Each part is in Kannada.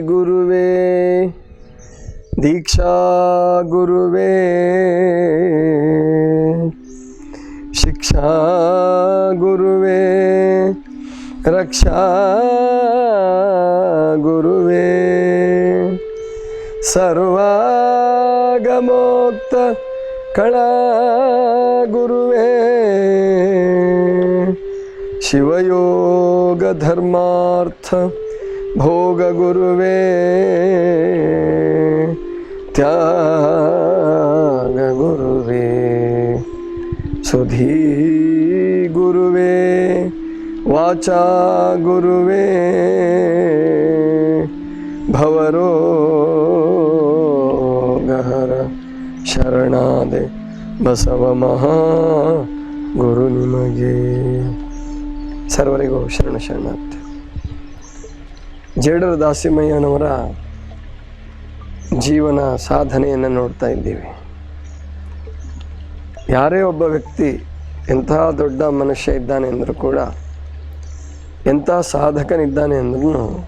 ಗುರುವೇ ದೀಕ್ಷಾ ಗುರುವೇ ಶಿಕ್ಷಾ ಗುರುವೇ ರಕ್ಷಾ ಗುರುವೇ ಸರ್ವಾಗಮೋಕ್ತ ಕಳಾ ಗುರುವೇ ಶಿವಯೋಗ ಧರ್ಮಾರ್ಥ ಭೋಗ ಗುರುವೇ, ತ್ಯಾಗ ಗುರುವೇ. ಸುಧೀ ಗುರುವೇ, ವಾಚಾ ಗುರುವೇ. ಭವರೋ ಗಹರ ಶರಣಾದೆ ಬಸವ ಮಹಾ ಗುರು ನಿಮಗೆ. ಸರ್ವರಿಗೂ ಶರಣ ಶರಣಾರ್ಥಿ. ಜೇಡರ ದಾಸಿಮಯ್ಯನವರ ಜೀವನ ಸಾಧನೆಯನ್ನು ನೋಡ್ತಾ ಇದ್ದೀವಿ. ಯಾರೇ ಒಬ್ಬ ವ್ಯಕ್ತಿ ಎಂಥ ದೊಡ್ಡ ಮನುಷ್ಯ ಇದ್ದಾನೆ ಅಂದರೂ ಕೂಡ ಎಂಥ ಸಾಧಕನಿದ್ದಾನೆ ಅಂದ್ರೂ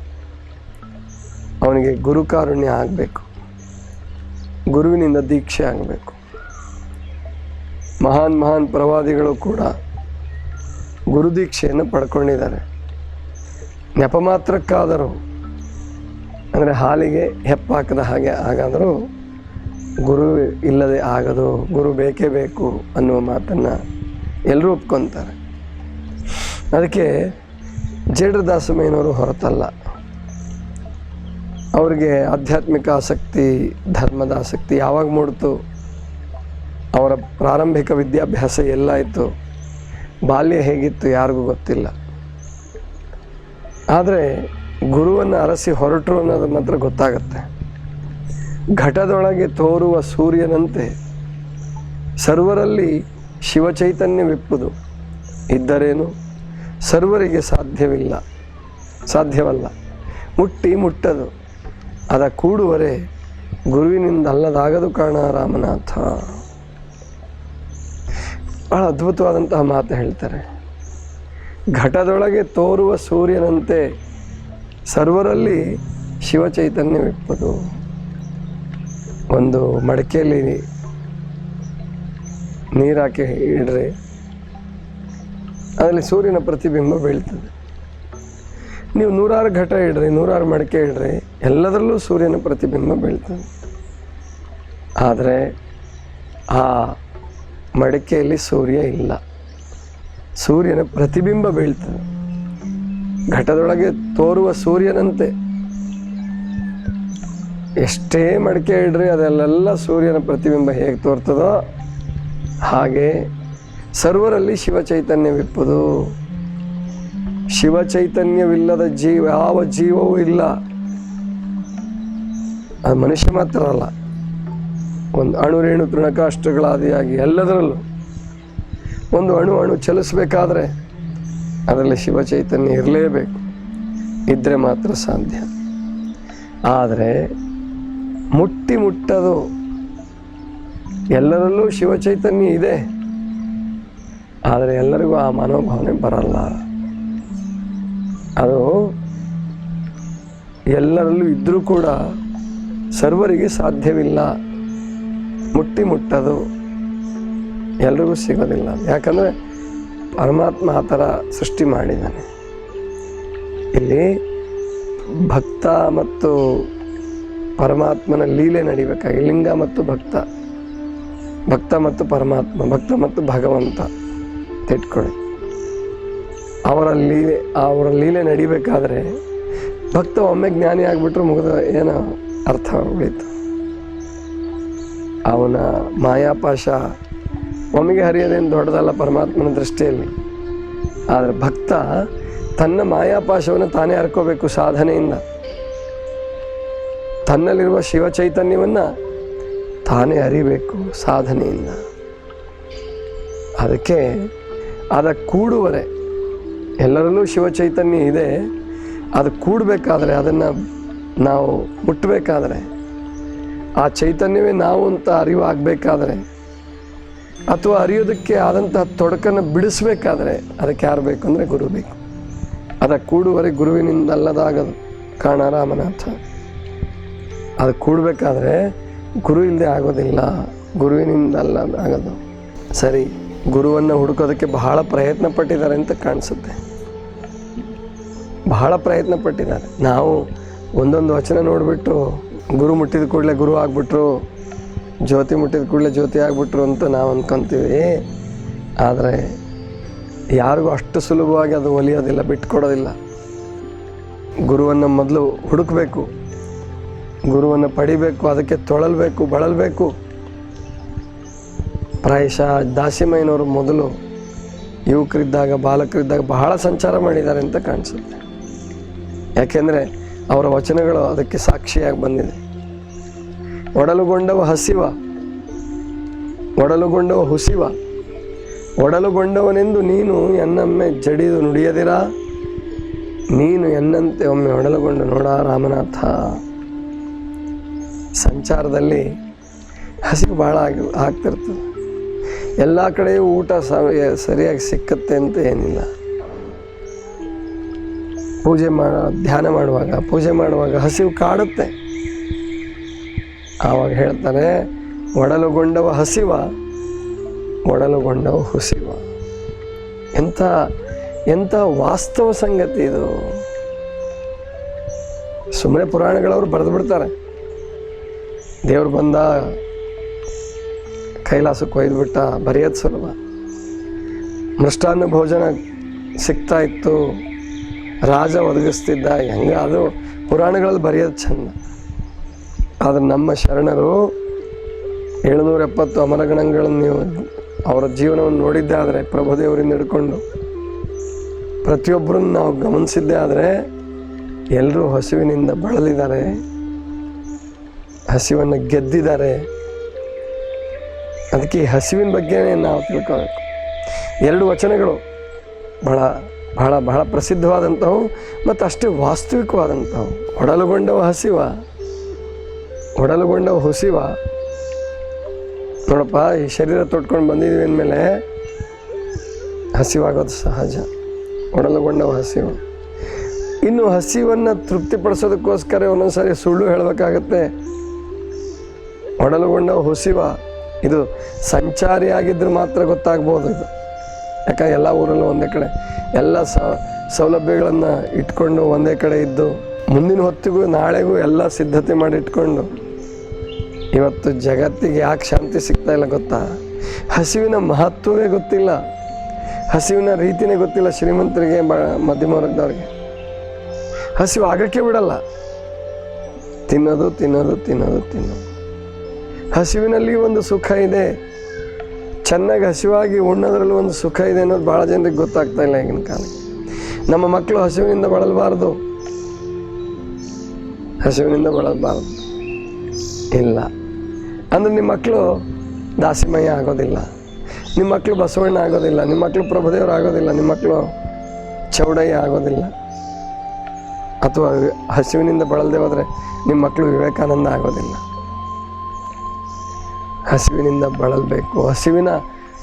ಅವನಿಗೆ ಗುರುಕಾರುಣ್ಯ ಆಗಬೇಕು. ಗುರುವಿನಿಂದ ದೀಕ್ಷೆ ಆಗಬೇಕು. ಮಹಾನ್ ಮಹಾನ್ ಪ್ರವಾದಿಗಳು ಕೂಡ ಗುರುದೀಕ್ಷೆಯನ್ನು ಪಡ್ಕೊಂಡಿದ್ದಾರೆ. ನೆಪ ಮಾತ್ರಕ್ಕಾದರೂ ಅಂದರೆ ಹಾಲಿಗೆ ಹೆಪ್ಪಾಕದ ಹಾಗೆ ಹಾಗಾದರೂ ಗುರು ಇಲ್ಲದೆ ಆಗದು, ಗುರು ಬೇಕೇ ಬೇಕು ಅನ್ನುವ ಮಾತನ್ನು ಎಲ್ಲರೂ ಒಪ್ಕೊತಾರೆ. ಅದಕ್ಕೆ ಜೇಡ್ರ ದಾಸಮಯ್ಯನವರು ಹೊರತಲ್ಲ. ಅವರಿಗೆ ಆಧ್ಯಾತ್ಮಿಕ ಆಸಕ್ತಿ, ಧರ್ಮದ ಆಸಕ್ತಿ ಯಾವಾಗ ಮೂಡಿತು? ಅವರ ಪ್ರಾರಂಭಿಕ ವಿದ್ಯಾಭ್ಯಾಸ ಎಲ್ಲಾಯಿತು ಬಾಲ್ಯ ಹೇಗಿತ್ತು ಯಾರಿಗೂ ಗೊತ್ತಿಲ್ಲ. ಆದರೆ ಗುರುವನ್ನು ಅರಸಿ ಹೊರಟರು ಅನ್ನೋದು ಮಾತ್ರ ಗೊತ್ತಾಗತ್ತೆ. ಘಟದೊಳಗೆ ತೋರುವ ಸೂರ್ಯನಂತೆ ಸರ್ವರಲ್ಲಿ ಶಿವಚೈತನ್ಯವಿಪ್ಪುದು ಇದ್ದರೇನು? ಸರ್ವರಿಗೆ ಸಾಧ್ಯವಿಲ್ಲ. ಸಾಧ್ಯವಲ್ಲ. ಮುಟ್ಟಿ ಮುಟ್ಟದು. ಅದ ಕೂಡುವರೆ ಗುರುವಿನಿಂದ ಅಲ್ಲದಾಗದು ಕಾಣ ರಾಮನಾಥ. ಬಹಳ ಅದ್ಭುತವಾದಂತಹ ಮಾತು ಹೇಳ್ತಾರೆ. ಘಟದೊಳಗೆ ತೋರುವ ಸೂರ್ಯನಂತೆ ಸರ್ವರಲ್ಲಿ ಶಿವಚೈತನ್ಯವಿಪ್ಪದು ಒಂದು ಮಡಕೆಯಲ್ಲಿ ನೀರಾಕಿ ಇಡ್ರಿ ಅದರಲ್ಲಿ ಸೂರ್ಯನ ಪ್ರತಿಬಿಂಬ ಬೀಳ್ತದೆ. ನೀವು ನೂರಾರು ಘಟ ಇಡ್ರಿ, ನೂರಾರು ಮಡಕೆ ಇಡ್ರಿ, ಎಲ್ಲದರಲ್ಲೂ ಸೂರ್ಯನ ಪ್ರತಿಬಿಂಬ ಬೀಳ್ತದೆ. ಆದರೆ ಆ ಮಡಿಕೆಯಲ್ಲಿ ಸೂರ್ಯ ಇಲ್ಲ. ಸೂರ್ಯನ ಪ್ರತಿಬಿಂಬ ಬೀಳ್ತದೆ. ಘಟದೊಳಗೆ ತೋರುವ ಸೂರ್ಯನಂತೆ. ಎಷ್ಟೇ ಮಡಿಕೆ ಇಡ್ರಿ ಅದೆಲ್ಲೆಲ್ಲ ಸೂರ್ಯನ ಪ್ರತಿಬಿಂಬ ಹೇಗೆ ತೋರ್ತದೋ ಹಾಗೆ ಸರ್ವರಲ್ಲಿ ಶಿವಚೈತನ್ಯವಿಪ್ಪುದು ಶಿವಚೈತನ್ಯವಿಲ್ಲದ ಜೀವ, ಯಾವ ಜೀವವೂ ಇಲ್ಲ. ಅದು ಮನುಷ್ಯ ಮಾತ್ರ ಅಲ್ಲ. ಒಂದು ಅಣುರೇಣು ತೃಣಕಾಷ್ಟಗಳಾದಿಯಾಗಿ ಎಲ್ಲದರಲ್ಲೂ ಒಂದು ಅಣು ಅಣು ಚಲಿಸಬೇಕಾದ್ರೆ ಅದರಲ್ಲಿ ಶಿವಚೈತನ್ಯ ಇರಲೇಬೇಕು. ಇದ್ದರೆ ಮಾತ್ರ ಸಾಧ್ಯ. ಆದರೆ ಮುಟ್ಟಿ ಮುಟ್ಟದು ಎಲ್ಲರಲ್ಲೂ ಶಿವಚೈತನ್ಯ ಇದೆ. ಆದರೆ ಎಲ್ಲರಿಗೂ ಆ ಮನೋಭಾವನೆ ಬರಲ್ಲ. ಅದು ಎಲ್ಲರಲ್ಲೂ ಇದ್ದರೂ ಕೂಡ ಸರ್ವರಿಗೆ ಸಾಧ್ಯವಿಲ್ಲ. ಮುಟ್ಟಿ ಮುಟ್ಟದು. ಎಲ್ರಿಗೂ ಸಿಗೋದಿಲ್ಲ. ಯಾಕಂದರೆ ಪರಮಾತ್ಮ ಆ ಥರ ಸೃಷ್ಟಿ ಮಾಡಿದ್ದಾನೆ. ಇಲ್ಲಿ ಭಕ್ತ ಮತ್ತು ಪರಮಾತ್ಮನ ಲೀಲೆ ನಡಿಬೇಕಾಗಿ, ಲಿಂಗ ಮತ್ತು ಭಕ್ತ ಭಕ್ತ ಮತ್ತು ಪರಮಾತ್ಮ, ಭಕ್ತ ಮತ್ತು ಭಗವಂತ ತಿಟ್ಕೊಳ್ಳಿ. ಅವರ ಲೀಲೆ ಅವರ ಲೀಲೆ ನಡಿಬೇಕಾದ್ರೆ ಭಕ್ತ ಒಮ್ಮೆ ಜ್ಞಾನಿ ಆಗಿಬಿಟ್ರೆ ಮುಗಿದ ಏನೋ ಅರ್ಥ ಉಳಿತು. ಅವನ ಮಾಯಾಪಾಶ ಒಮ್ಮೆಗೆ ಹರಿಯೋದೇನು ದೊಡ್ಡದಲ್ಲ ಪರಮಾತ್ಮನ ದೃಷ್ಟಿಯಲ್ಲಿ. ಆದರೆ ಭಕ್ತ ತನ್ನ ಮಾಯಾಪಾಶವನ್ನು ತಾನೇ ಹರ್ಕೋಬೇಕು ಸಾಧನೆಯಿಂದ. ತನ್ನಲ್ಲಿರುವ ಶಿವ ಚೈತನ್ಯವನ್ನು ತಾನೇ ಅರಿಬೇಕು ಸಾಧನೆಯಿಂದ. ಅದಕ್ಕೆ ಅದ ಕೂಡುವರೆ. ಎಲ್ಲರಲ್ಲೂ ಶಿವ ಚೈತನ್ಯ ಇದೆ. ಅದು ಕೂಡಬೇಕಾದ್ರೆ ಅದನ್ನು ನಾವು ಮುಟ್ಟಬೇಕಾದ್ರೆ ಆ ಚೈತನ್ಯವೇ ನಾವು ಅಂತ ಅರಿವು ಆಗಬೇಕಾದ್ರೆ ಅಥವಾ ಅರಿಯೋದಕ್ಕೆ ಆದಂತಹ ತೊಡಕನ್ನು ಬಿಡಿಸ್ಬೇಕಾದ್ರೆ ಅದಕ್ಕೆ ಯಾರು ಬೇಕು ಅಂದರೆ ಗುರು ಬೇಕು ಅದ ಕೂಡುವರೆ ಗುರುವಿನಿಂದ ಅಲ್ಲದಾಗದು ಕಾಣ ರಾಮನಾಥ. ಅದು ಕೂಡಬೇಕಾದ್ರೆ ಗುರು ಇಲ್ಲದೆ ಆಗೋದಿಲ್ಲ, ಗುರುವಿನಿಂದ ಅಲ್ಲ ಅದು ಆಗೋದು ಸರಿ, ಗುರುವನ್ನು ಹುಡುಕೋದಕ್ಕೆ ಬಹಳ ಪ್ರಯತ್ನ ಪಟ್ಟಿದ್ದಾರೆ ಅಂತ ಕಾಣಿಸುತ್ತೆ. ಬಹಳ ಪ್ರಯತ್ನ ಪಟ್ಟಿದ್ದಾರೆ ನಾವು ಒಂದೊಂದು ವಚನ ನೋಡಿಬಿಟ್ಟು ಗುರು ಮುಟ್ಟಿದ ಕೂಡಲೇ ಗುರು ಆಗ್ಬಿಟ್ರು ಜ್ಯೋತಿ ಮುಟ್ಟಿದ ಕೂಡಲೇ ಜ್ಯೋತಿ ಆಗ್ಬಿಟ್ರು ಅಂತ ನಾವು ಅಂದ್ಕೊತೀವಿ ಆದರೆ ಯಾರಿಗೂ ಅಷ್ಟು ಸುಲಭವಾಗಿ ಅದು ಒಲಿಯೋದಿಲ್ಲ, ಬಿಟ್ಕೊಡೋದಿಲ್ಲ. ಗುರುವನ್ನು ಮೊದಲು ಹುಡುಕಬೇಕು, ಗುರುವನ್ನು ಪಡಿಬೇಕು, ಅದಕ್ಕೆ ತೊಳಲ್ಬೇಕು, ಬಳಲ್ಬೇಕು. ಪ್ರಾಯಶಃ ದಾಸಿಮಯ್ಯನವರು ಮೊದಲು ಯುವಕರಿದ್ದಾಗ, ಬಾಲಕರಿದ್ದಾಗ ಬಹಳ ಸಂಚಾರ ಮಾಡಿದ್ದಾರೆ ಅಂತ ಕಾಣಿಸುತ್ತೆ. ಯಾಕೆಂದರೆ ಅವರ ವಚನಗಳು ಅದಕ್ಕೆ ಸಾಕ್ಷಿಯಾಗಿ ಬಂದಿದೆ. ಒಡಲುಗೊಂಡವ ಹಸಿವ. ಒಡಲುಗೊಂಡವ ಹುಸಿವ. ಒಡಲುಗೊಂಡವನೆಂದು ನೀನು ಎನ್ನೊಮ್ಮೆ ಜಡಿದು ನುಡಿಯದಿರ? ನೀನು ಎನ್ನಂತೆ ಒಮ್ಮೆ ಒಡಲುಗೊಂಡು ನೋಡ ರಾಮನಾಥ. ಸಂಚಾರದಲ್ಲಿ ಹಸಿವು ಭಾಳ ಆಗಿ ಆಗ್ತಿರ್ತದೆ. ಎಲ್ಲ ಕಡೆಯೂ ಊಟ ಸರಿಯಾಗಿ ಸಿಕ್ಕತ್ತೆ ಅಂತ ಏನಿಲ್ಲ. ಪೂಜೆ ಮಾಡ, ಧ್ಯಾನ ಮಾಡುವಾಗ, ಪೂಜೆ ಮಾಡುವಾಗ ಹಸಿವು ಕಾಡುತ್ತೆ. ಆವಾಗ ಹೇಳ್ತಾರೆ, ಒಡಲುಗೊಂಡವ ಹಸಿವ, ಒಡಲುಗೊಂಡವ ಹುಸಿವ. ಎಂಥ ಎಂಥ ವಾಸ್ತವ ಸಂಗತಿ ಇದು. ಸುಮ್ಮನೆ ಪುರಾಣಗಳವರು ಬರೆದು ಬಿಡ್ತಾರೆ. ದೇವ್ರು ಬಂದ, ಕೈಲಾಸಕ್ಕೆ ಒಯ್ದುಬಿಟ್ಟ ಬರೆಯೋದು ಸುಲಭ. ಮೃಷ್ಟಾನ್ನ ಭೋಜನ ಸಿಗ್ತಾ ಇತ್ತು, ರಾಜ ಒದಗಿಸ್ತಿದ್ದ, ಹೆಂಗೆ ಅದು ಪುರಾಣಗಳಲ್ಲಿ ಬರೆಯೋದು ಚಂದ. ಆದರೆ ನಮ್ಮ ಶರಣರು ಏಳುನೂರ ಎಪ್ಪತ್ತು ಅಮರಗಣಗಳನ್ನು ನೀವು ಅವರ ಜೀವನವನ್ನು ನೋಡಿದ್ದೇ ಆದರೆ ಪ್ರಭುದೇವರಿಂದ ಹಿಡ್ಕೊಂಡು ಪ್ರತಿಯೊಬ್ಬರನ್ನು ನಾವು ಗಮನಿಸಿದ್ದೇ ಆದರೆ ಎಲ್ಲರೂ ಹಸುವಿನಿಂದ ಬಳಲಿದ್ದಾರೆ, ಹಸಿವನ್ನು ಗೆದ್ದಿದ್ದಾರೆ. ಅದಕ್ಕೆ ಈ ಹಸಿವಿನ ಬಗ್ಗೆ ನಾವು ತಿಳ್ಕೋಬೇಕು. ಎರಡು ವಚನಗಳು ಬಹಳ ಬಹಳ ಬಹಳ ಪ್ರಸಿದ್ಧವಾದಂಥವು ಮತ್ತು ಅಷ್ಟೇ ವಾಸ್ತವಿಕವಾದಂಥವು. ಒಡಲುಗೊಂಡವ ಹಸಿವ ಒಡಲುಗೊಂಡವ ಹುಸಿವ. ನೋಡಪ್ಪ, ಈ ಶರೀರ ತೊಟ್ಕೊಂಡು ಬಂದಿದ್ದೀವಿ ಅಂದಮೇಲೆ ಹಸಿವಾಗೋದು ಸಹಜ. ಒಡಲುಗೊಂಡವ ಹಸಿವು. ಇನ್ನು ಹಸಿವನ್ನು ತೃಪ್ತಿಪಡಿಸೋದಕ್ಕೋಸ್ಕರ ಒಂದೊಂದ್ಸರಿ ಸುಳ್ಳು ಹೇಳಬೇಕಾಗತ್ತೆ. ಒಡಲುಗೊಂಡ ಹುಸಿವ, ಇದು ಸಂಚಾರಿ ಆಗಿದ್ರೆ ಮಾತ್ರ ಗೊತ್ತಾಗ್ಬೋದು ಇದು. ಯಾಕಂದ್ರೆ ಎಲ್ಲ ಊರಲ್ಲೂ ಒಂದೇ ಕಡೆ, ಎಲ್ಲ ಸೌಲಭ್ಯಗಳನ್ನು ಇಟ್ಕೊಂಡು ಒಂದೇ ಕಡೆ ಇದ್ದು, ಮುಂದಿನ ಹೊತ್ತಿಗೂ ನಾಳೆಗೂ ಎಲ್ಲ ಸಿದ್ಧತೆ ಮಾಡಿ ಇಟ್ಕೊಂಡು ಇವತ್ತು ಜಗತ್ತಿಗೆ ಯಾಕೆ ಶಾಂತಿ ಸಿಗ್ತಾ ಇಲ್ಲ ಗೊತ್ತಾ? ಹಸಿವಿನ ಮಹತ್ವವೇ ಗೊತ್ತಿಲ್ಲ. ಹಸಿವಿನ ರೀತಿನೇ ಗೊತ್ತಿಲ್ಲ ಶ್ರೀಮಂತರಿಗೆ, ಬ ಮಧ್ಯಮ ವರ್ಗದವ್ರಿಗೆ ಹಸಿವು ಆಗಕ್ಕೆ ಬಿಡಲ್ಲ. ತಿನ್ನೋದು ತಿನ್ನೋದು ತಿನ್ನೋದು ತಿನ್ನೋದು. ಹಸಿವಿನಲ್ಲಿ ಒಂದು ಸುಖ ಇದೆ. ಚೆನ್ನಾಗಿ ಹಸಿವಾಗಿ ಉಣ್ಣೋದ್ರಲ್ಲಿ ಒಂದು ಸುಖ ಇದೆ ಅನ್ನೋದು ಭಾಳ ಜನರಿಗೆ ಗೊತ್ತಾಗ್ತಾ ಇಲ್ಲ ಈಗಿನ ಕಾಲ ನಮ್ಮ ಮಕ್ಕಳು ಹಸಿವಿನಿಂದ ಬಳಲಬಾರ್ದು. ಹಸಿವಿನಿಂದ ಬಳಲಬಾರ್ದು. ಇಲ್ಲ. ಅಂದ್ರೆ ನಿಮ್ಮ ಮಕ್ಕಳು ದಾಸಿಮಯ್ಯ ಆಗೋದಿಲ್ಲ. ನಿಮ್ಮ ಮಕ್ಕಳು ಬಸವಣ್ಣ ಆಗೋದಿಲ್ಲ. ನಿಮ್ಮ ಮಕ್ಕಳು ಪ್ರಭುದೇವರು ಆಗೋದಿಲ್ಲ. ನಿಮ್ಮ ಮಕ್ಕಳು ಚೌಡಯ್ಯ ಆಗೋದಿಲ್ಲ. ಅಥವಾ ಹಸಿವಿನಿಂದ ಬಳಲದೆ ಹೋದರೆ ನಿಮ್ಮ ಮಕ್ಕಳು ವಿವೇಕಾನಂದ ಆಗೋದಿಲ್ಲ. ಹಸಿವಿನಿಂದ ಬಳಲಬೇಕು. ಹಸಿವಿನ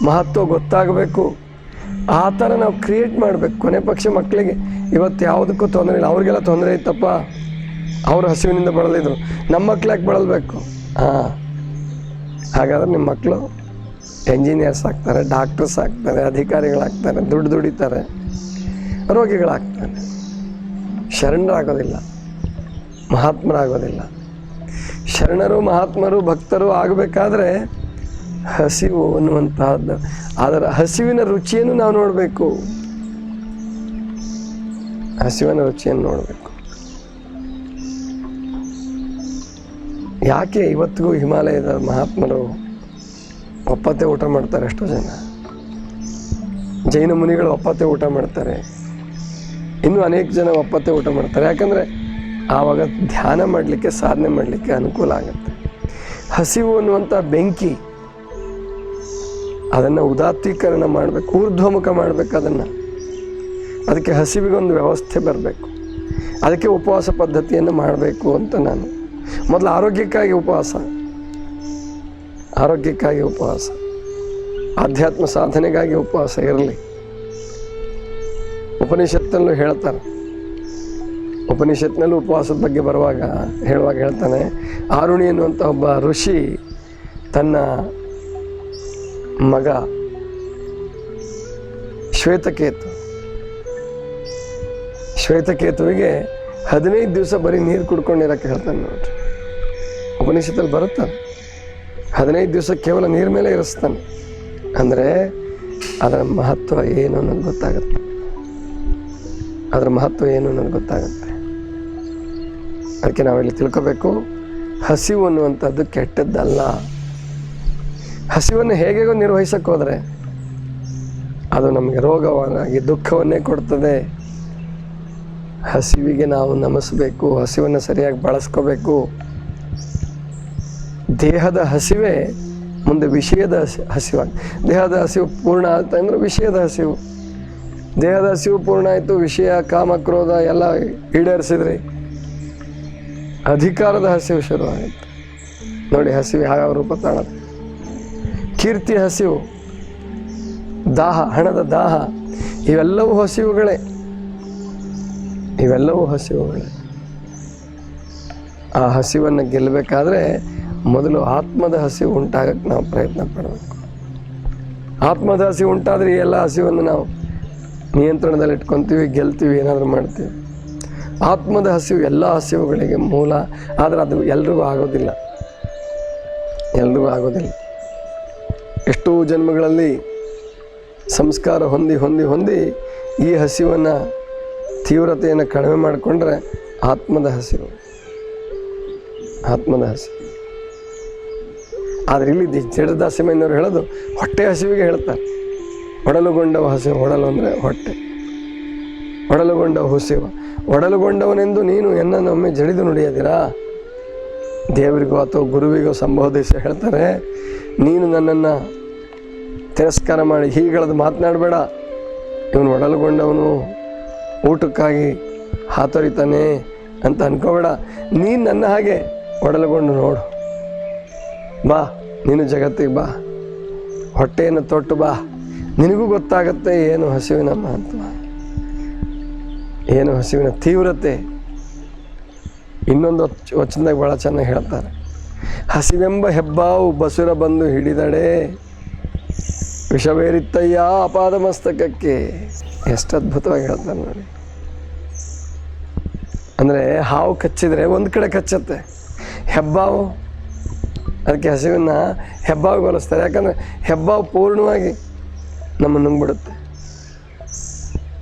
ಮಹತ್ವ ಗೊತ್ತಾಗಬೇಕು. ಆ ಥರ ನಾವು ಕ್ರಿಯೇಟ್ ಮಾಡಬೇಕು. ಕೊನೆ ಪಕ್ಷ ಮಕ್ಕಳಿಗೆ ಇವತ್ತು ಯಾವುದಕ್ಕೂ ತೊಂದರೆ ಇಲ್ಲ. ಅವ್ರಿಗೆಲ್ಲ ತೊಂದರೆ ಇತ್ತಪ್ಪ. ಅವರು ಹಸಿವಿನಿಂದ ಬಳಲಿದ್ರು. ನಮ್ಮ ಮಕ್ಳು ಯಾಕೆ ಬಳಲಬೇಕು? ಹಾಂ. ಹಾಗಾದ್ರೆ ನಿಮ್ಮ ಮಕ್ಕಳು ಎಂಜಿನಿಯರ್ಸ್ ಆಗ್ತಾರೆ ಡಾಕ್ಟರ್ಸ್ ಆಗ್ತಾರೆ, ಅಧಿಕಾರಿಗಳಾಗ್ತಾರೆ, ದುಡ್ಡು ದುಡಿತಾರೆ, ರೋಗಿಗಳಾಗ್ತಾರೆ. ಶರಣರಾಗೋದಿಲ್ಲ, ಮಹಾತ್ಮರಾಗೋದಿಲ್ಲ. ಶರಣರು, ಮಹಾತ್ಮರು, ಭಕ್ತರು ಆಗಬೇಕಾದ್ರೆ ಹಸಿವು ಅನ್ನುವಂತಹದ್ದು. ಅದರ ಹಸಿವಿನ ರುಚಿಯನ್ನು ನಾವು ನೋಡಬೇಕು. ಹಸಿವಿನ ರುಚಿಯನ್ನು ನೋಡಬೇಕು. ಯಾಕೆ ಇವತ್ತಿಗೂ ಹಿಮಾಲಯದ ಮಹಾತ್ಮರು ಒಪ್ಪತ್ತೆ ಊಟ ಮಾಡ್ತಾರೆ ಎಷ್ಟೋ ಜನ? ಜೈನ ಮುನಿಗಳು ಒಪ್ಪತ್ತೆ ಊಟ ಮಾಡ್ತಾರೆ. ಇನ್ನೂ ಅನೇಕ ಜನ ಒಪ್ಪತ್ತೆ ಊಟ ಮಾಡ್ತಾರೆ. ಯಾಕಂದರೆ ಆವಾಗ ಧ್ಯಾನ ಮಾಡಲಿಕ್ಕೆ, ಸಾಧನೆ ಮಾಡಲಿಕ್ಕೆ ಅನುಕೂಲ ಆಗುತ್ತೆ. ಹಸಿವು ಅನ್ನುವಂಥ ಬೆಂಕಿ, ಅದನ್ನು ಉದಾತ್ತೀಕರಣ ಮಾಡಬೇಕು, ಊರ್ಧ್ವಮುಖ ಮಾಡಬೇಕು ಅದನ್ನು. ಅದಕ್ಕೆ ಹಸಿವಿಗೊಂದು ವ್ಯವಸ್ಥೆ ಬರಬೇಕು. ಅದಕ್ಕೆ ಉಪವಾಸ ಪದ್ಧತಿಯನ್ನು ಮಾಡಬೇಕು ಅಂತ ನಾನು ಮೊದಲು ಆರೋಗ್ಯಕ್ಕಾಗಿ ಉಪವಾಸ. ಆರೋಗ್ಯಕ್ಕಾಗಿ ಉಪವಾಸ. ಆಧ್ಯಾತ್ಮ ಸಾಧನೆಗಾಗಿ ಉಪವಾಸ ಇರಲಿ. ಉಪನಿಷತ್ತಲ್ಲೂ ಹೇಳ್ತಾರೆ. ಉಪನಿಷತ್ನಲ್ಲೂ ಉಪವಾಸದ ಬಗ್ಗೆ ಬರುವಾಗ ಹೇಳುವಾಗ ಹೇಳ್ತಾನೆ, ಆರುಣಿ ಎನ್ನುವಂಥ ಒಬ್ಬ ಋಷಿ ತನ್ನ ಮಗ ಶ್ವೇತಕೇತು. ಶ್ವೇತಕೇತುವಿಗೆ ಹದಿನೈದು ದಿವಸ ಬರೀ ನೀರು ಕುಡ್ಕೊಂಡಿರೋಕ್ಕೆ ಹೇಳ್ತಾನೆ ನೋಡ್ರಿ. ಉಪನಿಷತ್ತಲ್ಲಿ ಬರುತ್ತೆ? ಹದಿನೈದು ದಿವಸ ಕೇವಲ ನೀರ ಮೇಲೆ ಇರಿಸ್ತಾನೆ. ಅಂದರೆ ಅದರ ಮಹತ್ವ ಏನು ಅನ್ನೋದು ಗೊತ್ತಾಗುತ್ತೆ. ಅದರ ಮಹತ್ವ ಏನು ಅನ್ನೋದು ಗೊತ್ತಾಗುತ್ತೆ. ಅದಕ್ಕೆ ನಾವಿಲ್ಲಿ ತಿಳ್ಕೋಬೇಕು, ಹಸಿವು ಅನ್ನುವಂಥದ್ದು ಕೆಟ್ಟದ್ದಲ್ಲ. ಹಸಿವನ್ನು ಹೇಗೆಗೋ ನಿರ್ವಹಿಸಕ್ಕೆ ಹೋದರೆ? ಅದು ನಮಗೆ ರೋಗವನ್ನಾಗಿ ದುಃಖವನ್ನೇ ಕೊಡ್ತದೆ. ಹಸಿವಿಗೆ ನಾವು ನಮಿಸಬೇಕು, ಹಸಿವನ್ನು ಸರಿಯಾಗಿ ಬಳಸ್ಕೋಬೇಕು. ದೇಹದ ಹಸಿವೆ ಮುಂದೆ ವಿಷಯದ ಹಸಿ- ಹಸಿವಾಗಿ. ದೇಹದ ಹಸಿವು ಪೂರ್ಣ ಆಯ್ತು ಅಂದ್ರೆ ವಿಷಯದ ಹಸಿವು. ದೇಹದ ಹಸಿವು ಪೂರ್ಣ ಆಯಿತು, ವಿಷಯ, ಕಾಮ, ಕ್ರೋಧ ಎಲ್ಲ ಈಡೇರಿಸಿದ್ರಿ. ಅಧಿಕಾರದ ಹಸಿವು ಶುರುವಾಯಿತು ನೋಡಿ, ಹಸಿವು ಯಾವ ರೂಪ ತಾಣ ಕೀರ್ತಿ ಹಸಿವು, ದಾಹ, ಹಣದ ದಾಹ, ಇವೆಲ್ಲವೂ ಹಸಿವುಗಳೇ. ಇವೆಲ್ಲವೂ ಹಸಿವುಗಳೇ. ಆ ಹಸಿವನ್ನು ಗೆಲ್ಲಬೇಕಾದ್ರೆ ಮೊದಲು ಆತ್ಮದ ಹಸಿವು ಉಂಟಾಗಕ್ಕೆ ನಾವು ಪ್ರಯತ್ನ ಪಡಬೇಕು. ಆತ್ಮದ ಹಸಿವು ಉಂಟಾದರೆ ಎಲ್ಲ ಹಸಿವನ್ನು ನಾವು ನಿಯಂತ್ರಣದಲ್ಲಿ ಇಟ್ಕೊತೀವಿ, ಗೆಲ್ತೀವಿ, ಏನಾದರೂ ಮಾಡ್ತೀವಿ. ಆತ್ಮದ ಹಸಿವು ಎಲ್ಲ ಹಸಿವುಗಳಿಗೆ ಮೂಲ, ಆದರೆ ಅದು ಎಲ್ರಿಗೂ ಆಗೋದಿಲ್ಲ. ಎಲ್ರಿಗೂ ಆಗೋದಿಲ್ಲ. ಎಷ್ಟೋ ಜನ್ಮಗಳಲ್ಲಿ ಸಂಸ್ಕಾರ ಹೊಂದಿ ಹೊಂದಿ ಹೊಂದಿ ಈ ಹಸಿವನ್ನು ತೀವ್ರತೆಯನ್ನು ಕಡಿಮೆ ಮಾಡಿಕೊಂಡ್ರೆ ಆತ್ಮದ ಹಸಿವು ಆತ್ಮದ ಹಸಿವು. ಆದರೆ ಇಲ್ಲಿ ಜಡದಾಸಿಮಯ್ಯನವರು ಹೇಳೋದು ಹೊಟ್ಟೆ ಹಸಿವಿಗೆ ಹೇಳ್ತಾರೆ. ಒಡಲುಗೊಂಡವ ಹಸಿವು, ಒಡಲು ಅಂದರೆ ಹೊಟ್ಟೆ. ಒಡಲುಗೊಂಡವ ಹುಸಿವ. ಒಡಲುಗೊಂಡವನೆಂದು ನೀನು ಎನ್ನನ್ನೊಮ್ಮೆ ಜಡಿದು ನುಡಿಯದಿರಾ? ದೇವರಿಗೋ ಅಥವಾ ಗುರುವಿಗೋ ಸಂಬೋಧಿಸಿ ಹೇಳ್ತಾರೆ, ನೀನು ನನ್ನನ್ನು ತಿರಸ್ಕಾರ ಮಾಡಿ ಹೀಗಳದು ಮಾತನಾಡಬೇಡ. ಇವನು ಒಡಲುಗೊಂಡವನು, ಊಟಕ್ಕಾಗಿ ಹಾತೊರಿತಾನೆ ಅಂತ ಅನ್ಕೋಬೇಡ. ನೀನು ನನ್ನ ಹಾಗೆ ಒಡಲುಗೊಂಡು ನೋಡು. ಬಾ, ನೀನು ಜಗತ್ತಿಗೆ ಬಾ. ಹೊಟ್ಟೆಯನ್ನು ತೊಟ್ಟು ಬಾ. ನಿನಗೂ ಗೊತ್ತಾಗುತ್ತೆ ಏನು ಹಸಿವಿನ ಮಹತ್ವ ಏನು ಹಸಿವಿನ ತೀವ್ರತೆ. ಇನ್ನೊಂದು ವಚ್- ವಚನದಾಗ ಭಾಳ ಚೆನ್ನಾಗಿ ಹೇಳ್ತಾರೆ. ಹಸಿವೆಂಬ ಹೆಬ್ಬಾವು ಬಸುರ ಬಂದು ಹಿಡಿದಡೆ. ವಿಷವೇರಿತ್ತಯ್ಯ ಅಪಾದ ಮಸ್ತಕಕ್ಕೆ ಎಷ್ಟು ಅದ್ಭುತವಾಗಿ ಹೇಳ್ತಾರೆ ನೋಡಿ. ಅಂದರೆ ಹಾವು ಕಚ್ಚಿದರೆ ಒಂದು ಕಡೆ ಕಚ್ಚತ್ತೆ. ಹೆಬ್ಬಾವು ಅದಕ್ಕೆ ಹಸಿವನ್ನ ಹೆಬ್ಬಾವಿಗೆ ಹೋಲಿಸ್ತಾರೆ ಯಾಕಂದರೆ ಹೆಬ್ಬಾವು ಪೂರ್ಣವಾಗಿ ನಮ್ಮನ್ನು ನುಂಗ್ಬಿಡುತ್ತೆ.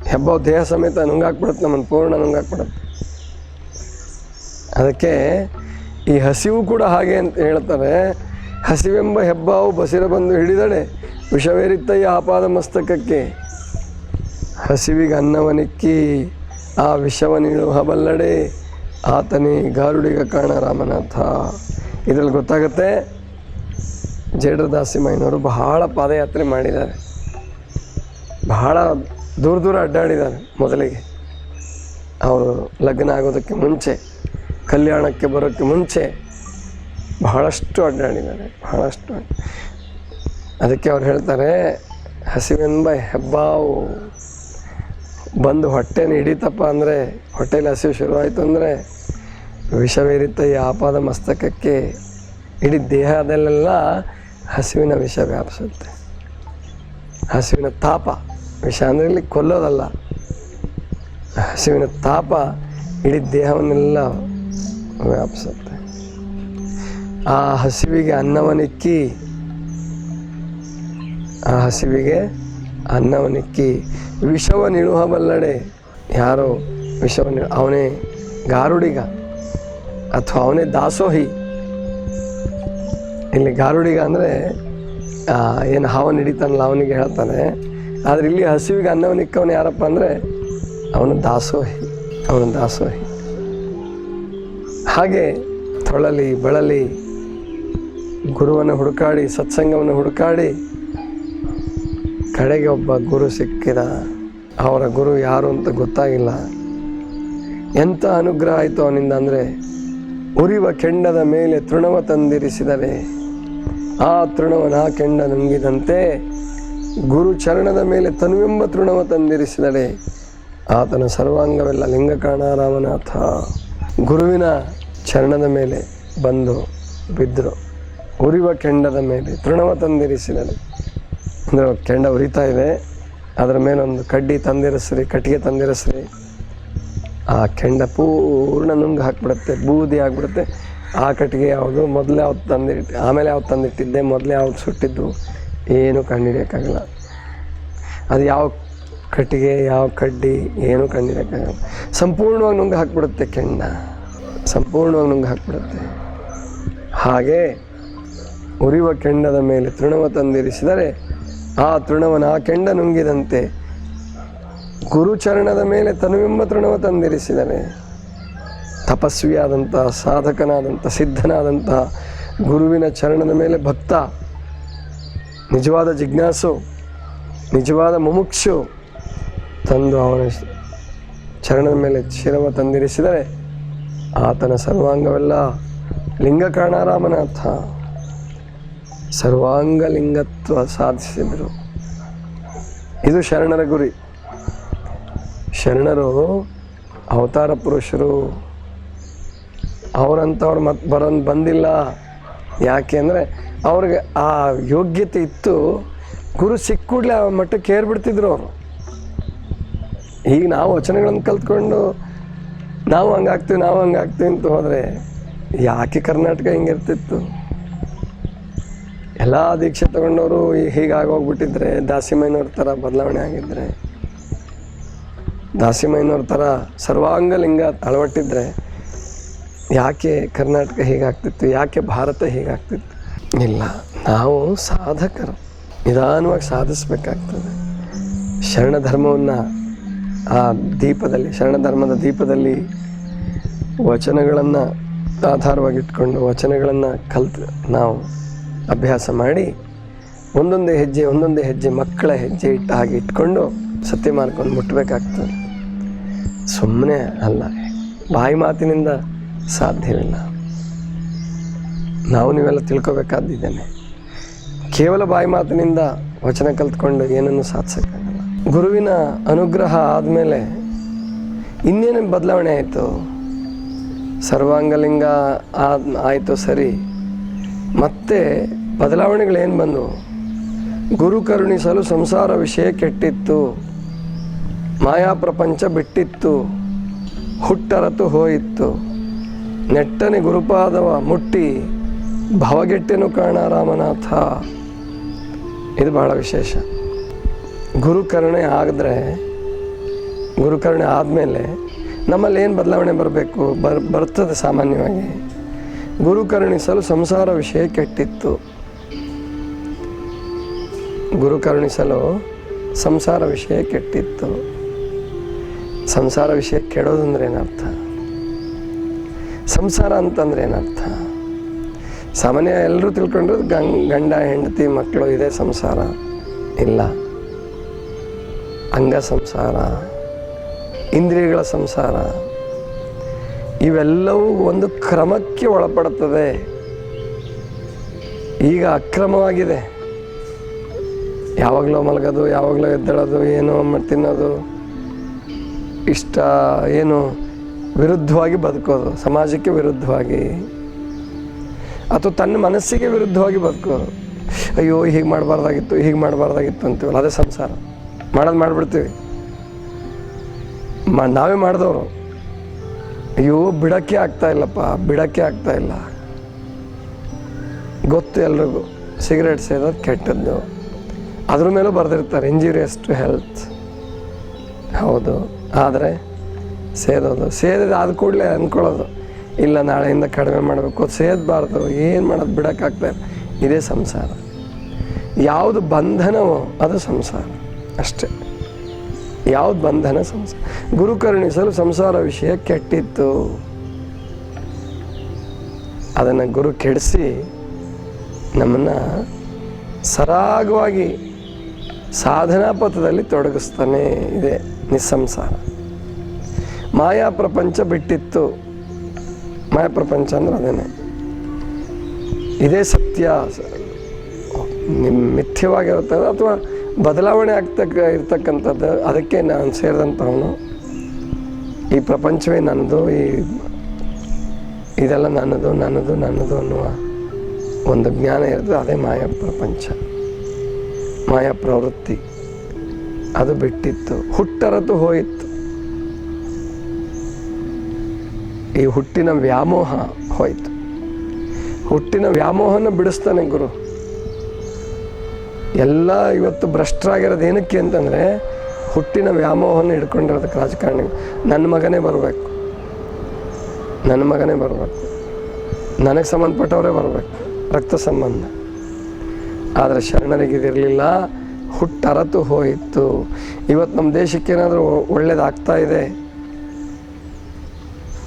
ಹೆಬ್ಬಾವು ದೇಹ ಸಮೇತ ನುಂಗಾಕ್ಬಿಡುತ್ತೆ, ನಮ್ಮನ್ನು ಪೂರ್ಣ ನುಂಗಾಕ್ಬಿಡುತ್ತೆ. ಅದಕ್ಕೆ ಈ ಹಸಿವು ಕೂಡ ಹಾಗೆ ಅಂತ ಹೇಳ್ತಾರೆ. ಹಸಿವೆಂಬ ಹೆಬ್ಬಾವು ಬಸಿರ ಬಂದು ಹಿಡಿದಡೆ ವಿಷವೇರಿತ್ತಯ್ಯ ಆಪಾದ ಮಸ್ತಕಕ್ಕೆ. ಹಸಿವಿಗೆ ಅನ್ನವನಿಕ್ಕಿ ಆ ವಿಷವನಿಳು ಹಬಲ್ಲಡೆ. ಆತನೇ ಗಾರುಡಿಗ ಕಾಣ ರಾಮನಾಥ. ಇದರಲ್ಲಿ ಗೊತ್ತಾಗುತ್ತೆ ಜೇಡರದಾಸಿಮಯ್ಯನವರು ಬಹಳ ಪಾದಯಾತ್ರೆ ಮಾಡಿದ್ದಾರೆ. ಬಹಳ ದೂರ ದೂರ ಅಡ್ಡಾಡಿದ್ದಾರೆ ಮೊದಲಿಗೆ. ಅವರು ಲಗ್ನ ಆಗೋದಕ್ಕೆ ಮುಂಚೆ, ಕಲ್ಯಾಣಕ್ಕೆ ಬರೋಕ್ಕೆ ಮುಂಚೆ ಬಹಳಷ್ಟು ಅಡ್ಡಾಡಿದ್ದಾರೆ, ಬಹಳಷ್ಟು ಅದಕ್ಕೆ ಅವ್ರು ಹೇಳ್ತಾರೆ ಹಸಿವೆಂಬ ಹೆಬ್ಬಾವು. ಬಂದು ಹೊಟ್ಟೆನ ಹಿಡಿತಪ್ಪ ಅಂದರೆ, ಹೊಟ್ಟೆಲಿ ಹಸಿವು ಶುರುವಾಯಿತು ಅಂದರೆ ವಿಷವೇರಿತ ಈ ಆಪಾದ ಮಸ್ತಕಕ್ಕೆ ಇಡೀ ದೇಹದಲ್ಲೆಲ್ಲ ಹಸಿವಿನ ವಿಷ ವ್ಯಾಪಿಸುತ್ತೆ. ಹಸಿವಿನ ತಾಪ, ವಿಷ ಅಂದರೆ ಇಲ್ಲಿ ಕೊಲ್ಲೋದಲ್ಲ. ಹಸಿವಿನ ತಾಪ ಇಡೀ ದೇಹವನ್ನೆಲ್ಲ ವ್ಯಾಪಿಸುತ್ತೆ. ಆ ಹಸಿವಿಗೆ ಅನ್ನವನಿಕ್ಕಿ ಆ ಹಸಿವಿಗೆ ಅನ್ನವನಿಕ್ಕಿ ವಿಷವನ್ನು ಇಳುಹಬಲ್ಲಡೆ ಯಾರೋ ವಿಷವನ್ನು ಅವನೇ ಗಾರುಡಿಗ. ಅಥವಾ ಅವನೇ ದಾಸೋಹಿ. ಇಲ್ಲಿ ಗಾರುಡಿಗ ಅಂದರೆ ಏನು ಹಾವನ್ನು ಹಿಡಿತಾನಲ್ಲ ಅವನಿಗೆ ಹೇಳ್ತಾನೆ. ಆದರೆ ಇಲ್ಲಿ ಹಸಿವಿಗೆ ಅನ್ನವನಿಕ್ಕವನು ಯಾರಪ್ಪ ಅಂದರೆ, ಅವನು ದಾಸೋಹಿ ಅವನು ದಾಸೋಹಿ. ಹಾಗೆ ತೊಳಲಿ, ಬಳಲಿ, ಗುರುವನ್ನು ಹುಡುಕಾಡಿ, ಸತ್ಸಂಗವನ್ನು ಹುಡುಕಾಡಿ, ಕಡೆಗೆ ಒಬ್ಬ ಗುರು ಸಿಕ್ಕಿದ. ಅವರ ಗುರು ಯಾರು ಅಂತ ಗೊತ್ತಾಗಿಲ್ಲ. ಎಂಥ ಅನುಗ್ರಹ ಆಯಿತು ಅವನಿಂದ ಅಂದರೆ ಉರಿವ ಕೆಂಡದ ಮೇಲೆ ತೃಣವ ತಂದಿರಿಸಿದರೆ ಆ ತೃಣವನ ಕೆಂಡ ನುಂಗಿದಂತೆ ಗುರು ಚರಣದ ಮೇಲೆ ತನುವೆಂಬ ತೃಣವ ತಂದಿರಿಸಿದರೆ ಆತನ ಸರ್ವಾಂಗವೆಲ್ಲ ಲಿಂಗಕಾಣ ರಾಮನಾಥ ಗುರುವಿನ ಚರಣದ ಮೇಲೆ ಬಂದು ಬಿದ್ದರು ಉರಿವ ಕೆಂಡದ ಮೇಲೆ ತೃಣವ ತಂದಿರಿಸಿದರೆ ಅಂದರೆ ಕೆಂಡ ಉರಿತಾ ಇದೆ. ಅದರ ಮೇಲೆ ಒಂದು ಕಡ್ಡಿ ತಂದಿರಿಸ್ರಿ, ಕಟ್ಟಿಗೆ ತಂದಿರಿಸ್ರಿ. ಆ ಕೆಂಡ ಪೂರ್ಣ ನುಂಗ್ ಹಾಕ್ಬಿಡುತ್ತೆ, ಬೂದಿ ಆಗ್ಬಿಡುತ್ತೆ. ಆ ಕಟ್ಟಿಗೆ ಯಾವುದು? ಮೊದಲೇ ಯಾವ್ದು ತಂದಿಟ್ಟು, ಆಮೇಲೆ ಯಾವ್ದು ತಂದಿಟ್ಟಿದ್ದೆ, ಮೊದಲೇ ಯಾವ್ದು ಸುಟ್ಟಿದ್ದು. ಏನು ಕಂಡುಹಿಡಿಯೋಕ್ಕಾಗಲ್ಲ ಅದು ಯಾವ ಕಟ್ಟಿಗೆ, ಯಾವ ಕಡ್ಡಿ, ಏನೂ ಕಂಡುಹಿಡಿಯೋಕ್ಕಾಗಲ್ಲ ಸಂಪೂರ್ಣವಾಗಿ ನುಂಗ್ ಹಾಕ್ಬಿಡುತ್ತೆ ಕೆಂಡ. ಸಂಪೂರ್ಣವಾಗಿ ನುಂಗ್ ಹಾಕ್ಬಿಡುತ್ತೆ. ಹಾಗೆ ಉರಿಯುವ ಕೆಂಡದ ಮೇಲೆ ತೃಣವ ತಂದಿರಿಸಿದರೆ, ಆ ತೃಣವನ್ನು ಆ ಕೆಂಡ ನುಂಗಿದಂತೆ ಗುರುಚರಣದ ಮೇಲೆ ತನುವೆಂಬ ತೃಣವ ತಂದಿರಿಸಿದರೆ ತಪಸ್ವಿಯಾದಂಥ, ಸಾಧಕನಾದಂಥ ಸಿದ್ಧನಾದಂತಹ ಗುರುವಿನ ಚರಣದ ಮೇಲೆ ಭಕ್ತ, ನಿಜವಾದ ಜಿಜ್ಞಾಸು, ನಿಜವಾದ ಮುಮುಕ್ಷು ತಂದು ಅವನ ಚರಣದ ಮೇಲೆ ಶಿರವ ತಂದಿರಿಸಿದರೆ ಆತನ ಸರ್ವಾಂಗವೆಲ್ಲ ಲಿಂಗಕಾಣ ರಾಮನಾಥ ಸರ್ವಾಂಗ ಲಿಂಗತ್ವ ಸಾಧಿಸಿದರು. ಇದು ಶರಣರ ಗುರಿ. ಶರಣರು, ಅವತಾರ ಪುರುಷರು ಅವರಂಥವ್ರು ಮತ್ತೆ ಬರೋನ್ ಬಂದಿಲ್ಲ. ಯಾಕೆ ಅಂದರೆ ಅವ್ರಿಗೆ ಆ ಯೋಗ್ಯತೆ ಇತ್ತು, ಗುರು ಸಿಕ್ಕ ಕೂಡಲೇ ಆ ಮಟ್ಟಕ್ಕೆ ಏರ್ಬಿಡ್ತಿದ್ರು ಅವರು. ಈಗ ನಾವು ವಚನಗಳನ್ನು ಕಲ್ತ್ಕೊಂಡು, ನಾವು ಹಂಗಾಗ್ತೀವಿ ನಾವು ಹಂಗಾಗ್ತೀವಿ ಅಂತ ಹೋದರೆ ಯಾಕೆ ಕರ್ನಾಟಕ ಹಿಂಗಿರ್ತಿತ್ತು ಎಲ್ಲ ದೀಕ್ಷೆ ತಗೊಂಡವರು ಹೀಗಾಗೋಗ್ಬಿಟ್ಟಿದ್ರೆ ದಾಸಿಮಯ್ಯನವ್ರ ಥರ ಬದಲಾವಣೆ ಆಗಿದ್ರೆ ದಾಸಿಮಯ್ಯನವ್ರ ಥರ ಸರ್ವಾಂಗಲಿಂಗ ಅಳವಟ್ಟಿದ್ರೆ ಯಾಕೆ ಕರ್ನಾಟಕ ಹೀಗಾಗ್ತಿತ್ತು, ಯಾಕೆ ಭಾರತ ಹೀಗಾಗ್ತಿತ್ತು? ಇಲ್ಲ, ನಾವು ಸಾಧಕರು. ನಿಧಾನವಾಗಿ ಸಾಧಿಸ್ಬೇಕಾಗ್ತದೆ. ಶರಣ ಧರ್ಮವನ್ನು ಆ ದೀಪದಲ್ಲಿ ಶರಣ ಧರ್ಮದ ದೀಪದಲ್ಲಿ ವಚನಗಳನ್ನು ಆಧಾರವಾಗಿಟ್ಕೊಂಡು ವಚನಗಳನ್ನು ಕಲ್ತು ನಾವು ಅಭ್ಯಾಸ ಮಾಡಿ ಒಂದೊಂದೇ ಹೆಜ್ಜೆ ಒಂದೊಂದೇ ಹೆಜ್ಜೆ ಮಕ್ಕಳ ಹೆಜ್ಜೆ ಇಟ್ಟ ಹಾಗೆ ಇಟ್ಕೊಂಡು ಸತ್ಯ ಮಾರ್ಗವನ್ನು ಮುಟ್ಟಬೇಕಾಗ್ತದೆ ಸುಮ್ಮನೆ ಅಲ್ಲ. ಬಾಯಿ ಮಾತಿನಿಂದ ಸಾಧ್ಯವಿಲ್ಲ. ನಾವು ನೀವೆಲ್ಲ ತಿಳ್ಕೊಬೇಕಾದಿದ್ದೇನೆ. ಕೇವಲ ಬಾಯಿ ಮಾತಿನಿಂದ ವಚನ ಕಲ್ತ್ಕೊಂಡು ಏನನ್ನು ಸಾಧಿಸೋಕ್ಕಾಗಲ್ಲ. ಗುರುವಿನ ಅನುಗ್ರಹ ಆದಮೇಲೆ ಇನ್ನೇನು ಬದಲಾವಣೆ ಆಯಿತು? ಸರ್ವಾಂಗಲಿಂಗ ಆದ ಆಯಿತು ಸರಿ. ಮತ್ತೆ ಬದಲಾವಣೆಗಳೇನು ಬಂದವು? ಗುರು ಕರುಣಿಸಲು ಸಂಸಾರ ವಿಷಯ ಕೆಟ್ಟಿತ್ತು. ಮಾಯಾ ಪ್ರಪಂಚ ಬಿಟ್ಟಿತ್ತು, ಹುಟ್ಟರತು ಹೋಯಿತ್ತು. ನೆಟ್ಟನೆ ಗುರುಪಾದವ ಮುಟ್ಟಿ ಭವಗೆಟ್ಟೆನು ಕಾಣ ರಾಮನಾಥ. ಇದು ಬಹಳ ವಿಶೇಷ. ಗುರುಕರುಣೆ ಆಗಿದ್ರೆ, ಗುರುಕರುಣೆ ಆದಮೇಲೆ ನಮ್ಮಲ್ಲಿ ಏನು ಬದಲಾವಣೆ ಬರಬೇಕು? ಬರ್, ಬರ್ತದೆ ಸಾಮಾನ್ಯವಾಗಿ. ಗುರು ಕರುಣಿಸಲು ಸಂಸಾರ ವಿಷಯ ಕೆಟ್ಟಿತ್ತು. ಗುರು ಕರುಣಿಸಲು ಸಂಸಾರ ವಿಷಯ ಕೆಟ್ಟಿತ್ತು. ಸಂಸಾರ ವಿಷಯ ಕೆಡೋದಂದ್ರೆ ಏನರ್ಥ? ಸಂಸಾರ ಅಂತಂದ್ರೆ ಏನರ್ಥ? ಸಾಮಾನ್ಯ ಎಲ್ಲರೂ ತಿಳ್ಕೊಂಡ್ರು ಗಂಗ್ ಗಂಡ, ಹೆಂಡತಿ ಮಕ್ಕಳು ಇದೆ ಸಂಸಾರ. ಇಲ್ಲ. ಅಂಗ ಸಂಸಾರ, ಇಂದ್ರಿಯಗಳ ಸಂಸಾರ, ಇವೆಲ್ಲವೂ ಒಂದು ಕ್ರಮಕ್ಕೆ ಒಳಪಡುತ್ತದೆ. ಈಗ ಅಕ್ರಮವಾಗಿದೆ. ಯಾವಾಗಲೋ ಮಲಗೋದು, ಯಾವಾಗಲೋ ಎದ್ದೇಳೋದು, ಏನೋ ತಿನ್ನೋದು ಇಷ್ಟ, ಏನು ವಿರುದ್ಧವಾಗಿ ಬದುಕೋದು, ಸಮಾಜಕ್ಕೆ ವಿರುದ್ಧವಾಗಿ. ಅಥವಾ ತನ್ನ ಮನಸ್ಸಿಗೆ ವಿರುದ್ಧವಾಗಿ ಬದುಕೋದು. ಅಯ್ಯೋ, ಹೀಗೆ ಮಾಡಬಾರ್ದಾಗಿತ್ತು ಹೀಗೆ ಮಾಡಬಾರ್ದಾಗಿತ್ತು ಅಂತೀವಲ್ಲ, ಅದೇ ಸಂಸಾರ. ಮಾಡೋದು ಮಾಡಿಬಿಡ್ತೀವಿ. ಮ, ನಾವೇ ಮಾಡಿದವರು. ಅಯ್ಯೋ, ಬಿಡಕ್ಕೆ ಆಗ್ತಾ ಇಲ್ಲಪ್ಪ, ಬಿಡಕ್ಕೆ ಆಗ್ತಾ ಇಲ್ಲ. ಗೊತ್ತು ಎಲ್ರಿಗೂ, ಸಿಗರೇಟ್ ಸೇದೋದು ಕೆಟ್ಟದ್ದು ಅದ್ರ ಮೇಲೂ ಬರೆದಿರ್ತಾರೆ ಇಂಜುರಿಯಸ್ ಟು ಹೆಲ್ತ್ ಹೌದು. ಆದರೆ ಸೇದೋದು. ಸೇದಿದ ಆದ ಕೂಡಲೇ ಅಂದ್ಕೊಳ್ಳೋದು ಇಲ್ಲ, ನಾಳೆಯಿಂದ ಕಡಿಮೆ ಮಾಡಬೇಕು. ಸೇದಬಾರ್ದು. ಏನು ಮಾಡೋದು? ಬಿಡೋಕ್ಕಾಗ್ತದೆ ಇದೇ ಸಂಸಾರ. ಯಾವುದು ಬಂಧನವೋ ಅದು ಸಂಸಾರ. ಅಷ್ಟೇ. ಯಾವುದು ಬಂಧನ? ಸಂಸಾರ. ಗುರು ಕರುಣಿಸಲು ಸಂಸಾರ ವಿಷಯ ಕೆಟ್ಟಿತ್ತು. ಅದನ್ನು ಗುರು ಕೆಡಿಸಿ ನಮ್ಮನ್ನು ಸರಾಗವಾಗಿ ಸಾಧನಾ ಪಥದಲ್ಲಿ ತೊಡಗಿಸ್ತಾನೆ ಇದೆ. ನಿಸ್ಸಂಸಾರ ಮಾಯಾ ಪ್ರಪಂಚ ಬಿಟ್ಟಿತ್ತು. ಮಾಯಾ ಪ್ರಪಂಚ ಅಂದ್ರೆ ಅದೇನೆ. ಇದೇ ಸತ್ಯ. ನಿಮ್ಮ ಮಿಥ್ಯವಾಗಿರುತ್ತೆ ಅಥವಾ ಬದಲಾವಣೆ ಆಗ್ತಕ್ಕ ಇರ್ತಕ್ಕಂಥದ್ದು, ಅದಕ್ಕೆ ನಾನು ಸೇರಿದಂಥವನು. ಈ ಪ್ರಪಂಚವೇ ನನ್ನದು, ಈ ಇದೆಲ್ಲ ನನ್ನದು ನನ್ನದು ನನ್ನದು ಅನ್ನುವ ಒಂದು ಜ್ಞಾನ ಇರೋದು ಅದೇ ಮಾಯಾ ಪ್ರಪಂಚ. ಮಾಯಾ ಪ್ರವೃತ್ತಿ. ಅದು ಬಿಟ್ಟಿತ್ತು. ಹುಟ್ಟರದ್ದು ಹೋಯಿತು. ಈ ಹುಟ್ಟಿನ ವ್ಯಾಮೋಹ ಹೋಯಿತು. ಹುಟ್ಟಿನ ವ್ಯಾಮೋಹನ ಬಿಡಿಸ್ತಾನೆ ಗುರು. ಎಲ್ಲ ಇವತ್ತು ಭ್ರಷ್ಟರಾಗಿರೋದು ಏನಕ್ಕೆ ಅಂತಂದರೆ ಹುಟ್ಟಿನ ವ್ಯಾಮೋಹನ ಹಿಡ್ಕೊಂಡಿರೋದಕ್ಕೆ ರಾಜಕಾರಣಿ. ನನ್ನ ಮಗನೇ ಬರಬೇಕು. ನನ್ನ ಮಗನೇ ಬರಬೇಕು. ನನಗೆ ಸಂಬಂಧಪಟ್ಟವರೇ ಬರಬೇಕು. ರಕ್ತ ಸಂಬಂಧ. ಆದರೆ ಶರಣರಿಗೆ ಇದಿರಲಿಲ್ಲ ಹುಟ್ಟರತು ಹೋಯಿತು. ಇವತ್ತು ನಮ್ಮ ದೇಶಕ್ಕೆ ಏನಾದರೂ ಒಳ್ಳೇದಾಗ್ತಾ ಇದೆ?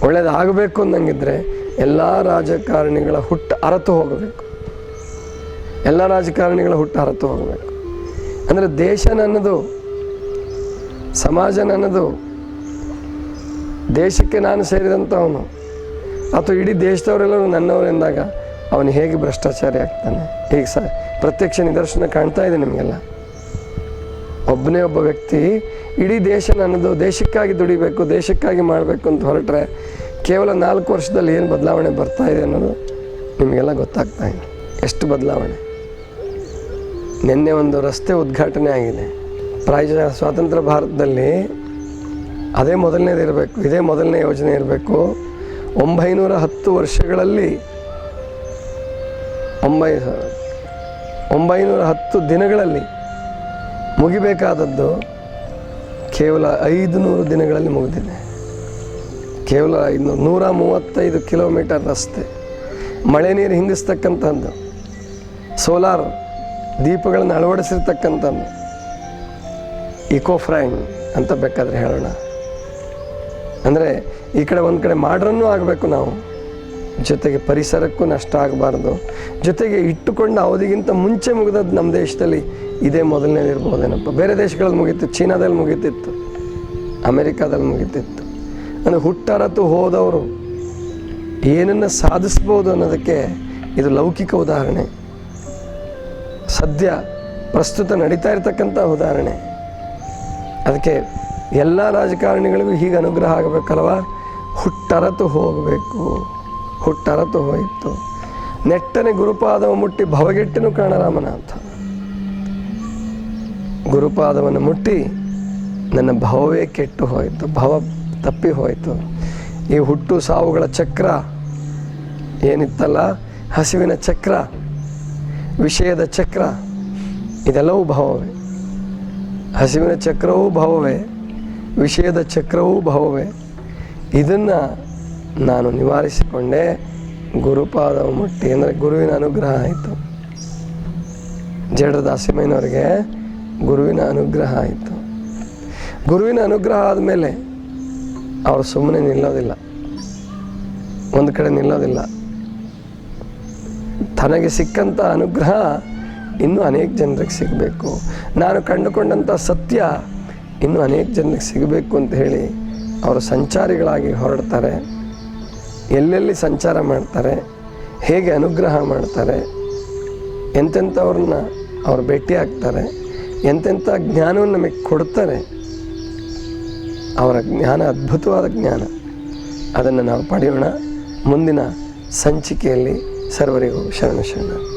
ಒಳ್ಳೇದಾಗಬೇಕು ಅನ್ನಂಗಿದ್ರೆ ಎಲ್ಲ ರಾಜಕಾರಣಿಗಳ ಹುಟ್ಟು ಅರತು ಹೋಗಬೇಕು. ಎಲ್ಲ ರಾಜಕಾರಣಿಗಳ ಹುಟ್ಟು ಅರತು ಹೋಗಬೇಕು. ಅಂದರೆ ದೇಶ ನನ್ನದು, ಸಮಾಜ ನನ್ನದು, ದೇಶಕ್ಕೆ ನಾನು ಸೇರಿದಂಥವನು ಅಥವಾ ಇಡೀ ದೇಶದವರೆಲ್ಲರೂ ನನ್ನವರು ಎಂದಾಗ ಅವನು ಹೇಗೆ ಭ್ರಷ್ಟಾಚಾರಿ ಆಗ್ತಾನೆ? ಈಗ ಸ ಪ್ರತ್ಯಕ್ಷ ನಿದರ್ಶನ ಕಾಣ್ತಾ ಇದೆ ನಿಮಗೆಲ್ಲ? ಒಬ್ಬನೇ ಒಬ್ಬ ವ್ಯಕ್ತಿ ಇಡೀ ದೇಶ ನನ್ನದು, ದೇಶಕ್ಕಾಗಿ ದುಡಿಬೇಕು, ದೇಶಕ್ಕಾಗಿ ಮಾಡಬೇಕು ಅಂತ ಹೊರಟ್ರೆ ಕೇವಲ ನಾಲ್ಕು ವರ್ಷದಲ್ಲಿ ಏನು ಬದಲಾವಣೆ ಬರ್ತಾ ಇದೆ ಅನ್ನೋದು ನಿಮಗೆಲ್ಲ ಗೊತ್ತಾಗ್ತಾ ಇದೆ ಎಷ್ಟು ಬದಲಾವಣೆ? ನಿನ್ನೆ ಒಂದು ರಸ್ತೆ ಉದ್ಘಾಟನೆ ಆಗಿದೆ. ಪ್ರಾಯ ಸ್ವಾತಂತ್ರ್ಯ ಭಾರತದಲ್ಲಿ ಅದೇ ಮೊದಲನೇದು ಇರಬೇಕು, ಇದೇ ಮೊದಲನೇ ಯೋಜನೆ ಇರಬೇಕು. ಒಂಬೈನೂರ ಹತ್ತು ವರ್ಷಗಳಲ್ಲಿ ಒಂಬೈ, ಒಂಬೈನೂರ ಹತ್ತು ದಿನಗಳಲ್ಲಿ ಮುಗಿಬೇಕಾದದ್ದು ಕೇವಲ ಐದು ನೂರು ದಿನಗಳಲ್ಲಿ ಮುಗಿದಿದೆ. ಕೇವಲ ಐದು ನೂರ ಮೂವತ್ತೈದು ಕಿಲೋಮೀಟರ್ ರಸ್ತೆ. ಮಳೆ ನೀರು ಹಿಂಗಿಸ್ತಕ್ಕಂಥದ್ದು ಸೋಲಾರ್ ದೀಪಗಳನ್ನು ಅಳವಡಿಸಿರ್ತಕ್ಕಂಥದ್ದು. ಇಕೋ ಫ್ರೈಂಡ್ ಅಂತ ಬೇಕಾದರೆ ಹೇಳೋಣ. ಅಂದರೆ ಈ ಕಡೆ ಒಂದು ಕಡೆ ಮಾಡ್ರನ್ನೂ ಆಗಬೇಕು ನಾವು. ಜೊತೆಗೆ ಪರಿಸರಕ್ಕೂ ನಷ್ಟ ಆಗಬಾರ್ದು. ಜೊತೆಗೆ ಇಟ್ಟುಕೊಂಡ ಅವಧಿಗಿಂತ ಮುಂಚೆ ಮುಗಿದದ್ದು ನಮ್ಮ ದೇಶದಲ್ಲಿ ಇದೇ ಮೊದಲನೇದು ಇರ್ಬೋದೇನಪ್ಪ? ಬೇರೆ ದೇಶಗಳಲ್ಲಿ ಮುಗೀತು ಚೀನಾದಲ್ಲಿ ಮುಗೀತಿತ್ತು, ಅಮೇರಿಕಾದಲ್ಲಿ ಮುಗೀತಿತ್ತು. ಅಂದರೆ ಹುಟ್ಟರತು ಹೋದವರು ಏನನ್ನು ಸಾಧಿಸ್ಬೋದು ಅನ್ನೋದಕ್ಕೆ ಇದು ಲೌಕಿಕ ಉದಾಹರಣೆ. ಸದ್ಯ ಪ್ರಸ್ತುತ ನಡೀತಾ ಇರತಕ್ಕಂಥ ಉದಾಹರಣೆ. ಅದಕ್ಕೆ ಎಲ್ಲ ರಾಜಕಾರಣಿಗಳಿಗೂ ಹೀಗೆ ಅನುಗ್ರಹ ಆಗಬೇಕಲ್ವ? ಹುಟ್ಟರತು ಹೋಗಬೇಕು, ಹುಟ್ಟರತು ಹೋಯಿತು. ನೆಟ್ಟನೆ ಗುರುಪಾದವ ಮುಟ್ಟಿ ಭವಗೆಟ್ಟನು ಕಾಣರಾಮನಾಥ. ಗುರುಪಾದವನ್ನು ಮುಟ್ಟಿ ನನ್ನ ಭಾವವೇ ಕೆಟ್ಟು ಹೋಯಿತು, ಭಾವ ತಪ್ಪಿ ಹೋಯಿತು. ಈ ಹುಟ್ಟು ಸಾವುಗಳ ಚಕ್ರ ಏನಿತ್ತಲ್ಲ, ಹಸಿವಿನ ಚಕ್ರ, ವಿಷಯದ ಚಕ್ರ, ಇದೆಲ್ಲವೂ ಭಾವವೇ. ಹಸಿವಿನ ಚಕ್ರವೂ ಭಾವವೇ, ವಿಷಯದ ಚಕ್ರವೂ ಭಾವವೇ. ಇದನ್ನು ನಾನು ನಿವಾರಿಸಿಕೊಂಡೆ ಗುರುಪಾದ ಮುಟ್ಟಿ, ಅಂದರೆ ಗುರುವಿನ ಅನುಗ್ರಹ ಆಯಿತು. ಜಡ ದಾಸಿಮಯ್ಯನವರಿಗೆ ಗುರುವಿನ ಅನುಗ್ರಹ ಆಯಿತು. ಗುರುವಿನ ಅನುಗ್ರಹ ಆದಮೇಲೆ ಅವರು ಸುಮ್ಮನೆ ನಿಲ್ಲೋದಿಲ್ಲ. ಒಂದು ಕಡೆ ನಿಲ್ಲೋದಿಲ್ಲ. ತನಗೆ ಸಿಕ್ಕಂಥ ಅನುಗ್ರಹ ಇನ್ನೂ ಅನೇಕ ಜನರಿಗೆ ಸಿಗಬೇಕು. ನಾನು ಕಂಡುಕೊಂಡಂಥ ಸತ್ಯ ಇನ್ನೂ ಅನೇಕ ಜನರಿಗೆ ಸಿಗಬೇಕು ಅಂತ ಹೇಳಿ ಅವರು ಸಂಚಾರಿಗಳಾಗಿ ಹೊರಡ್ತಾರೆ. ಎಲ್ಲೆಲ್ಲಿ ಸಂಚಾರ ಮಾಡ್ತಾರೆ, ಹೇಗೆ ಅನುಗ್ರಹ ಮಾಡ್ತಾರೆ ಎಂತೆಂಥವ್ರನ್ನ ಅವ್ರು ಭೇಟಿ ಆಗ್ತಾರೆ. ಎಂತೆಂಥ ಜ್ಞಾನವನ್ನು ನಮಗೆ ಕೊಡ್ತಾರೆ, ಅವರ ಜ್ಞಾನ, ಅದ್ಭುತವಾದ ಜ್ಞಾನ. ಅದನ್ನು ನಾವು ಪಡೆಯೋಣ. ಮುಂದಿನ ಸಂಚಿಕೆಯಲ್ಲಿ ಸರ್ವರಿಗೂ ಶರಣ ಶರಣ.